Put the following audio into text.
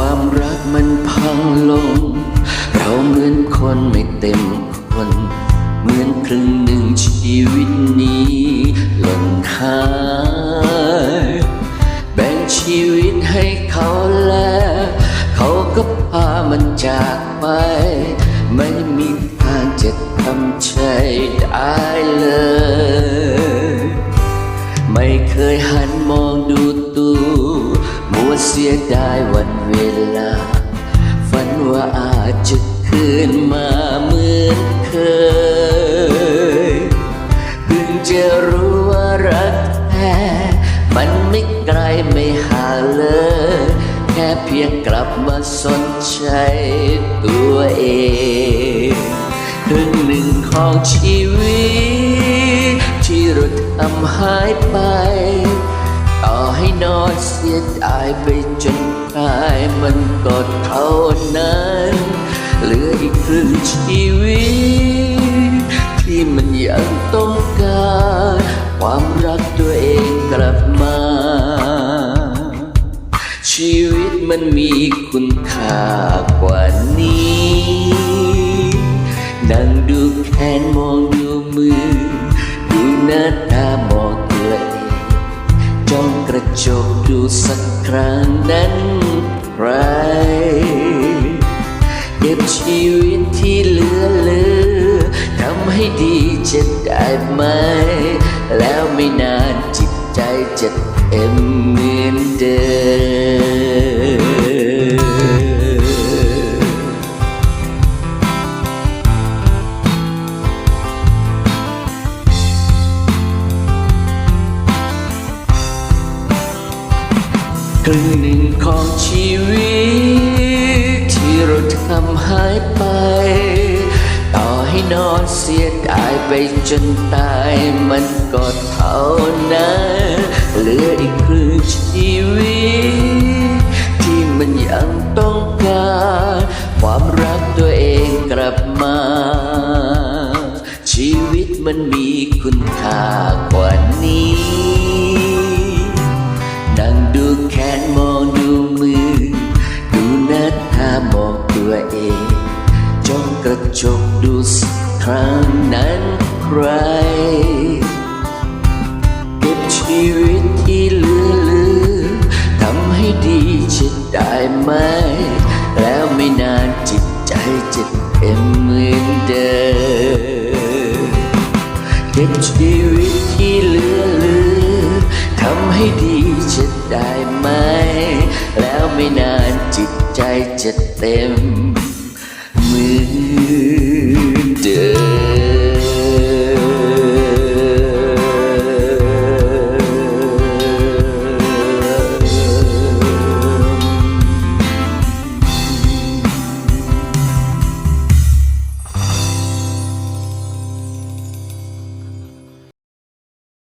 ความรักมันพังลง เราเหมือนคนไม่เต็มคน เหมือนครึ่งหนึ่งชีวิตนี้หล่นหายแบ่งชีวิตให้เขาแล้ว เขาก็พามันจากไป ไม่มีทางจะทำใจได้เลย ไม่เคยหันมอง ยดายวันเวลา ฝันว่าอาจจะคืนมาเหมือนเคยเพิ่งจะรู้ว่ารักแท้มันไม่ไกลไม่ห่างเลย แค่เพียงกลับมาสนใจตัวเองครึ่งหนึ่งของชีวิต ที่เราทำหายไป ต่อให้นอนเสียดายไปจนตายมันก็เท่านั้นเหลืออีกครึ่งชีวิต ที่มันยังต้องการ ความรักตัวเองกลับมา ชีวิตมันมีคุณค่ากว่านี้ นั่งดูแขนมองดูมือ ครั้งนั้นใคร เก็บชีวิตที่เหลือเหลือทำให้ดีจะได้ไหม แล้วไม่นานจิตใจจะเอ็มเหมือนเดิม ครึ่งหนึ่งของชีวิต ที่เราทำหายไป ต่อให้นอนเสียดายไปจนตายมันก็เท่านั้นเหลืออีกครึ่งชีวิต ที่มันยังต้องการ ความรักตัวเองกลับมา ชีวิตมันมีคุณค่า ใครเก็บชีวิตที่เหลือเหลือทำให้ดีจะได้ไหม แล้วไม่นานจิตใจจะเต็มเหมือนเดิมเก็บชีวิตที่เหลือเหลือทำให้ดีจะได้ไหมแล้วไม่นานจิตใจจะเต็มเหมือน